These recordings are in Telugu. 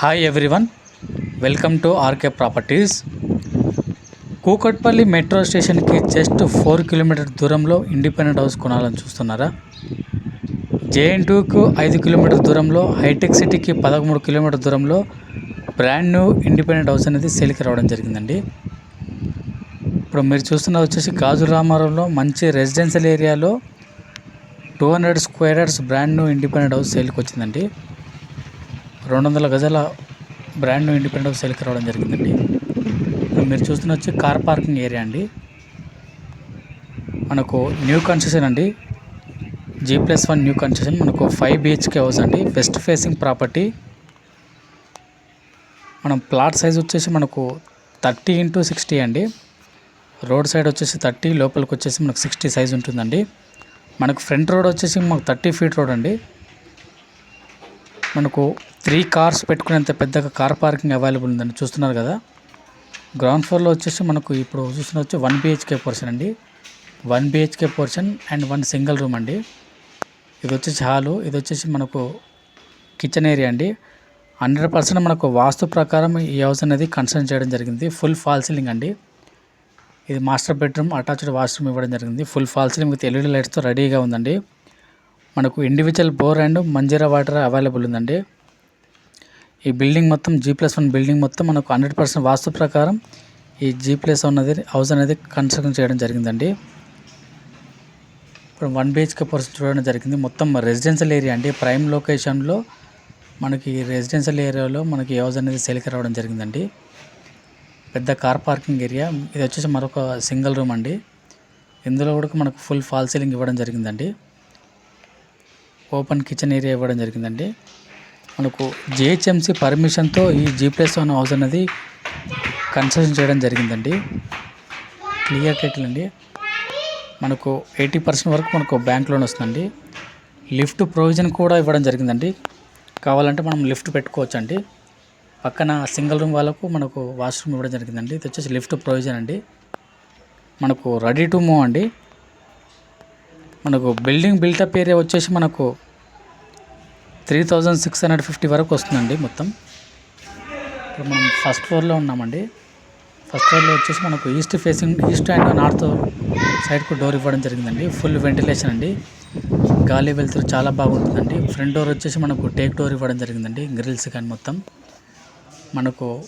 Hi everyone welcome to RK properties Kukatpally metro స్టేషన్కి జస్ట్ ఫోర్ కిలోమీటర్ దూరంలో ఇండిపెండెంట్ హౌస్ కొనాలని చూస్తున్నారా? జేఎన్టీయూకు ఐదు కిలోమీటర్ దూరంలో హైటెక్ సిటీకి పదమూడు కిలోమీటర్ దూరంలో బ్రాండ్ న్యూ ఇండిపెండెంట్ హౌస్ అనేది సేల్కి రావడం జరిగిందండి. ఇప్పుడు మీరు చూస్తున్నది వచ్చేసి గాజు రామారంలో మంచి రెసిడెన్షియల్ ఏరియాలో two hundred square yards brand new independent house సేల్కి వచ్చిందండి. రెండు వందల గజాల బ్రాండ్ న్యూ ఇండిపెండెంట్ హౌస్ సేల్కి రావడం జరిగిందండి. మీరు చూస్తున్న వచ్చి కార్ పార్కింగ్ ఏరియా అండి. మనకు న్యూ కన్స్ట్రక్షన్ అండి. G plus one new construction మనకు ఫైవ్ బిహెచ్కే హౌస్ అండి. వెస్ట్ ఫేసింగ్ ప్రాపర్టీ మనం ప్లాట్ సైజ్ వచ్చేసి మనకు థర్టీ ఇంటూ సిక్స్టీ అండి. రోడ్ సైడ్ వచ్చేసి థర్టీ లోపలికి వచ్చేసి మనకు సిక్స్టీ సైజ్ ఉంటుందండి. మనకు ఫ్రంట్ రోడ్ వచ్చేసి మాకు థర్టీ ఫీట్ రోడ్ అండి. మనకు త్రీ కార్స్ పెట్టుకునేంత పెద్దగా కార్ పార్కింగ్ అవైలబుల్ ఉందండి చూస్తున్నారు కదా. గ్రౌండ్ ఫ్లోర్లో వచ్చేసి మనకు ఇప్పుడు చూస్తున్న వచ్చి వన్ బిహెచ్కే పోర్షన్ అండి. One BHK portion and one single room అండి. ఇది వచ్చేసి హాలు ఇది వచ్చేసి మనకు కిచెన్ ఏరియా అండి. హండ్రెడ్ పర్సెంట్ మనకు వాస్తు ప్రకారం ఈ హౌస్ అనేది కన్సర్న్ చేయడం జరిగింది. ఫుల్ ఫాల్ సీలింగ్ అండి. ఇది మాస్టర్ బెడ్రూమ్ అటాచ్డ్ వాష్రూమ్ ఇవ్వడం జరిగింది. Full fall ceiling with LED లైట్స్తో రెడీగా ఉందండి. మనకు individual bore and Manjeera water available ఉందండి. ఈ బిల్డింగ్ మొత్తం జీ ప్లస్ వన్ బిల్డింగ్ మొత్తం మనకు హండ్రెడ్ పర్సెంట్ వాస్తు ప్రకారం ఈ జీ ప్లస్ వన్ అనేది హౌస్ అనేది కన్స్ట్రక్షన్ చేయడం జరిగిందండి. ఇప్పుడు వన్ బిహెచ్కే పర్సన్ చూడడం జరిగింది. మొత్తం రెసిడెన్షియల్ ఏరియా అండి ప్రైమ్ లొకేషన్లో మనకి రెసిడెన్షియల్ ఏరియాలో మనకి హౌస్ అనేది సేల్కి రావడం జరిగిందండి. పెద్ద కార్ పార్కింగ్ ఏరియా ఇది వచ్చేసి మరొక సింగిల్ రూమ్ అండి. ఇందులో కూడా మనకు ఫుల్ ఫాల్ సీలింగ్ ఇవ్వడం జరిగిందండి. ఓపెన్ కిచెన్ ఏరియా ఇవ్వడం జరిగిందండి. మనకు జిహెచ్ఎంసి పర్మిషన్తో ఈ జీ ప్లస్ వన్ హౌస్ అనేది కన్స్ట్రక్షన్ చేయడం జరిగిందండి. క్లియర్ టైటిల్ అండి మనకు ఎయిటీ పర్సెంట్ వరకు మనకు బ్యాంక్ లోన్ వస్తుందండి. లిఫ్ట్ ప్రొవిజన్ కూడా ఇవ్వడం జరిగిందండి. కావాలంటే మనం లిఫ్ట్ పెట్టుకోవచ్చు అండి పక్కన సింగిల్ రూమ్ వాళ్ళకు మనకు వాష్రూమ్ ఇవ్వడం జరిగిందండి. ఇది వచ్చేసి లిఫ్ట్ ప్రొవిజన్ అండి. మనకు రెడీ టు మూవ్ అండి. మనకు బిల్డింగ్ బిల్టప్ ఏరియా వచ్చేసి మనకు three thousand six hundred fifty వరకు వస్తుందండి మొత్తం. ఇప్పుడు మనం ఫస్ట్ ఫ్లోర్లో ఉన్నామండి. ఫస్ట్ ఫ్లోర్లో వచ్చేసి మనకు east facing east and north సైడ్కు door ఇవ్వడం జరిగిందండి. ఫుల్ వెంటిలేషన్ అండి. గాలి వెళ్తురు చాలా బాగుంటుందండి. ఫ్రంట్ డోర్ వచ్చేసి మనకు టేక్ డోర్ ఇవ్వడం జరిగిందండి. గ్రిల్స్ కానీ మొత్తం. మనకు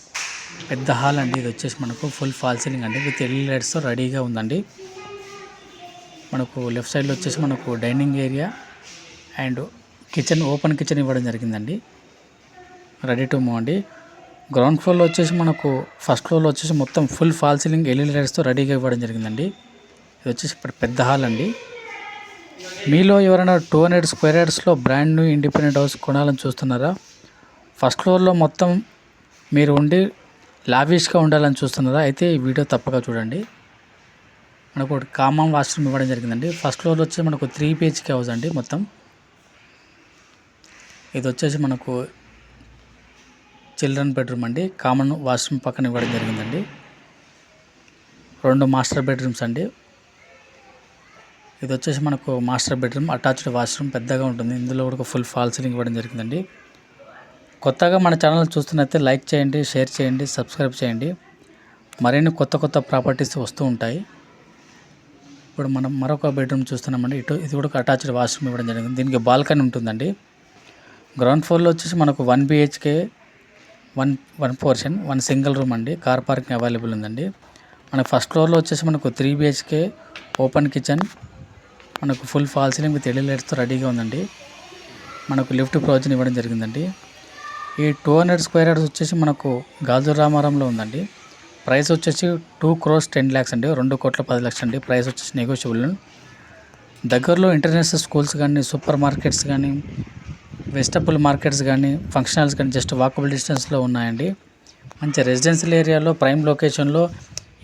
పెద్ద హాల్ అండి. ఇది వచ్చేసి మనకు ఫుల్ ఫాల్ సీలింగ్ అండి. విత్ ఎల్ లైట్స్తో రెడీగా ఉందండి. మనకు లెఫ్ట్ సైడ్లో వచ్చేసి మనకు dining area and kitchen open kitchen ఇవ్వడం జరిగిందండి. రెడీ టు మూవ్ అండి. గ్రౌండ్ ఫ్లోర్లో వచ్చేసి మనకు ఫస్ట్ ఫ్లోర్లో వచ్చేసి మొత్తం ఫుల్ ఫాల్ సీలింగ్ ఎల్ఈడి లైట్స్తో రెడీగా ఇవ్వడం జరిగిందండి. ఇది వచ్చేసి ఇప్పుడు పెద్ద హాల్ అండి. మీలో ఎవరైనా టూ హండ్రెడ్ స్క్వేర్ యార్డ్స్లో బ్రాండ్ న్యూ ఇండిపెండెంట్ హౌస్ కొనాలని చూస్తున్నారా? ఫస్ట్ ఫ్లోర్లో మొత్తం మీరు ఉండి లావిష్గా ఉండాలని చూస్తున్నారా? అయితే ఈ వీడియో తప్పక చూడండి. మనకు ఒకటి కామన్ వాష్రూమ్ ఇవ్వడం జరిగిందండి. ఫస్ట్ ఫ్లోర్లో వచ్చి మనకు త్రీ బిహెచ్కే హౌస్ అండి మొత్తం. ఇది వచ్చేసి మనకు చిల్డ్రన్ బెడ్రూమ్ అండి. కామన్ వాష్రూమ్ పక్కన ఇవ్వడం జరిగిందండి. రెండు మాస్టర్ బెడ్రూమ్స్ అండి. ఇది వచ్చేసి మనకు మాస్టర్ బెడ్రూమ్ అటాచ్డ్ వాష్రూమ్ పెద్దగా ఉంటుంది. ఇందులో కూడా ఫుల్ ఫాల్ సీలింగ్ ఇవ్వడం జరిగిందండి. కొత్తగా మన ఛానల్ చూస్తున్నైతే లైక్ చేయండి షేర్ చేయండి సబ్స్క్రైబ్ చేయండి. మరిన్ని కొత్త కొత్త ప్రాపర్టీస్ వస్తూ ఉంటాయి. ఇప్పుడు మనం మరొక బెడ్రూమ్ చూస్తున్నామండి. ఇటు ఇది కూడా అటాచ్డ్ వాష్రూమ్ ఇవ్వడం జరిగింది. దీనికి బాల్కనీ ఉంటుందండి. గ్రౌండ్ ఫ్లోర్లో వచ్చేసి మనకు one BHK one one portion one single room అండి. కార్ పార్కింగ్ అవైలబుల్ ఉందండి. మనకు ఫస్ట్ ఫ్లోర్లో వచ్చేసి మనకు త్రీ బిహెచ్కే ఓపెన్ కిచెన్ మనకు full fall ceiling with L లైట్స్తో రెడీగా ఉందండి. మనకు లిఫ్ట్ ప్రొవిజన్ ఇవ్వడం జరిగిందండి. ఈ టూ హండ్రెడ్ స్క్వేర్ యార్డ్స్ వచ్చేసి మనకు గాజు రామారంలో ఉందండి. ప్రైస్ వచ్చేసి టూ క్రోస్ టెన్ ల్యాక్స్ అండి. రెండు కోట్ల పది లక్షలు అండి. ప్రైస్ వచ్చేసి నెగోషియబుల్ దగ్గరలో ఇంటర్నేషనల్ స్కూల్స్ కానీ సూపర్ మార్కెట్స్ కానీ వెజిటబుల్ మార్కెట్స్ కానీ ఫంక్షనల్స్ కానీ జస్ట్ వాకబుల్ డిస్టెన్స్లో ఉన్నాయండి. మంచి రెసిడెన్షియల్ ఏరియాలో ప్రైమ్ లొకేషన్లో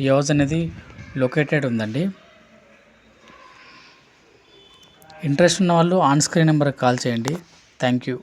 ఈ హౌస్ అనేది లొకేటెడ్ ఉందండి. ఇంట్రెస్ట్ ఉన్న వాళ్ళు ఆన్ స్క్రీన్ నెంబర్కి కాల్ చేయండి. Thank you